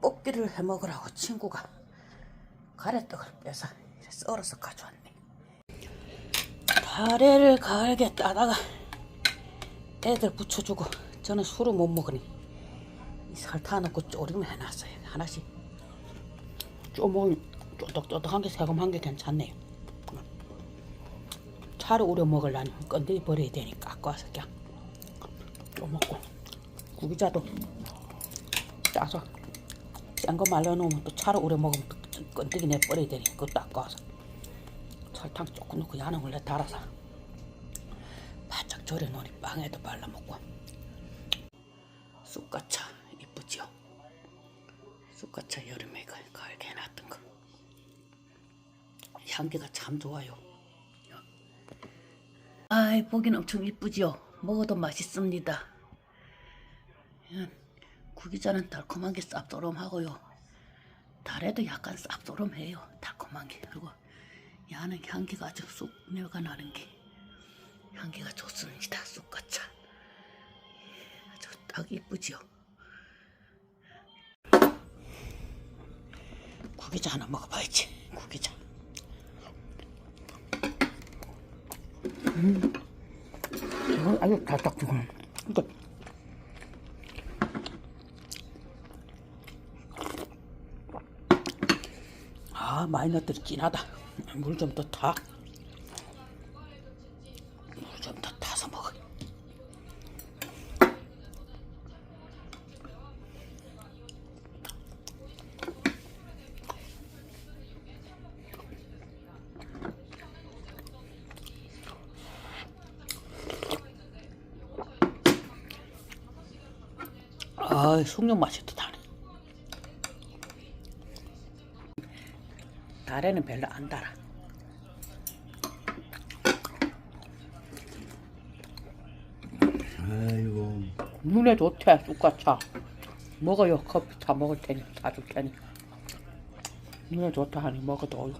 뽑기를 해 먹으라고 친구가 가래떡을 빼서 썰어서 가져왔네. 가래를 갈게 따다가 애들 붙여주고 저는 술을 못 먹으니 이 설탕 넣고 조림을 해놨어요. 하나씩 쪼먹 쪼덕쪼덕한 게 새콤한 게 괜찮네요. 차로 우려 먹으려면 건더기 버려야 되니까 아까워서 그냥 좀 먹고 구기자도 짜서 센 거 말려놓으면 또 차로 우려 먹으면 또 건더기 내 버려야 되니까 그것도 아까워서. 설탕 조금 넣고 야는 원래 달아서. 바짝 절여놓으니 빵에도 발라먹고. 쑥가차 이쁘지요? 쑥가차 여름에 가- 갈게 해놨던 거. 향기가 참 좋아요. 아이 보기는 엄청 이쁘지요? 먹어도 맛있습니다. 음, 구기자는 달콤한 게 쌉조름하고요. 달에도 약간 쌉조름해요. 달콤한 게. 그리고 야는 향기가 아주 쑥 내가 나는 게. 향기가 좋습니다. 쑥가차 아주 딱 이쁘지요. 구기자 하나 먹어봐야지. 구기자. 이거 아주 달딱지근. 이거 아 마이너들이 진하다. 물 좀 더 타 물 좀 더 타서 먹어. 아 숙련 맛이 더나 달에는 별로 안 달아. 아이고. 눈에 좋대 쑥가차. 먹어요. 커피 차 먹을 테니 사줄 테니 눈에 좋다 하니 먹어도